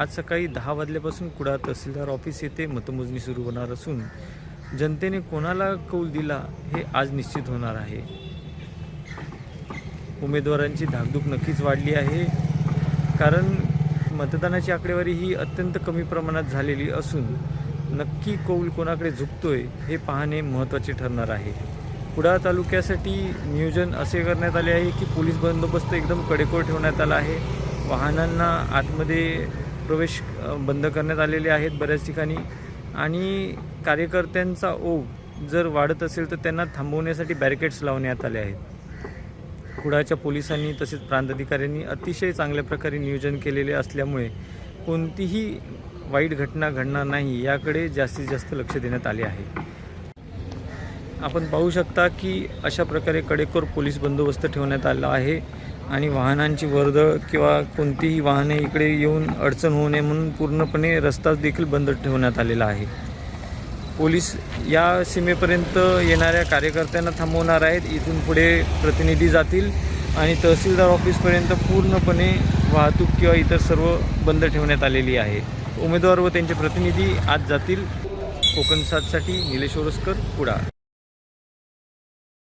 आज सकाळी दहा वाजल्यापासून कुडा तहसीलदार ऑफिस येथे मतमोजणी सुरू होणार असून जनतेने कोणाला कौल दिला हे आज निश्चित होणार आहे. उमेदवारांची धाकधूक नक्कीच वाढली आहे कारण मतदानाची आकडेवारी ही अत्यंत कमी प्रमाणात झालेली असून नक्की कौल कोणाकडे झुकतोय हे पाहणे महत्त्वाचे ठरणार आहे. कुडाळ तालुक्यासाठी नियोजन असे करण्यात आले आहे की पोलीस बंदोबस्त एकदम कडेकोर ठेवण्यात आला आहे. वाहनांना आतमध्ये प्रवेश बंद करण्यात आलेले आहेत बऱ्याच ठिकाणी. आणि कार्यकर्त्यांचा ओघ जर वाढत असेल तर त्यांना थांबवण्यासाठी बॅरिकेड्स लावण्यात आले आहेत. कुडाच्या पोलिसांनी तसेच प्रांताधिकाऱ्यांनी अतिशय चांगल्या प्रकारे नियोजन केलेले असल्यामुळे कोणतीही वाईट घटना घडणार नाही याकडे जास्तीत जास्त लक्ष देण्यात आले आहे. आपण पाहू शकता की अशा प्रकारे कडेकोर पोलीस बंदोबस्त ठेवण्यात आला आहे. आणि वाहनांची वर्दळ किंवा कोणतीही वाहने इकडे येऊन अडचण होऊ नये म्हणून पूर्णपणे रस्ता देखील बंद ठेवण्यात आलेला आहे. पोलीस या सीमेपर्यंत येणाऱ्या कार्यकर्त्यांना थांबवणार आहेत. इथून पुढे प्रतिनिधी जातील आणि तहसीलदार ऑफिसपर्यंत पूर्णपणे वाहतूक किंवा इतर सर्व बंद ठेवण्यात आलेली आहे. उमेदवार व त्यांचे प्रतिनिधी आज जातील. कोकण सातसाठी निलेश ओरसकर कुडाळ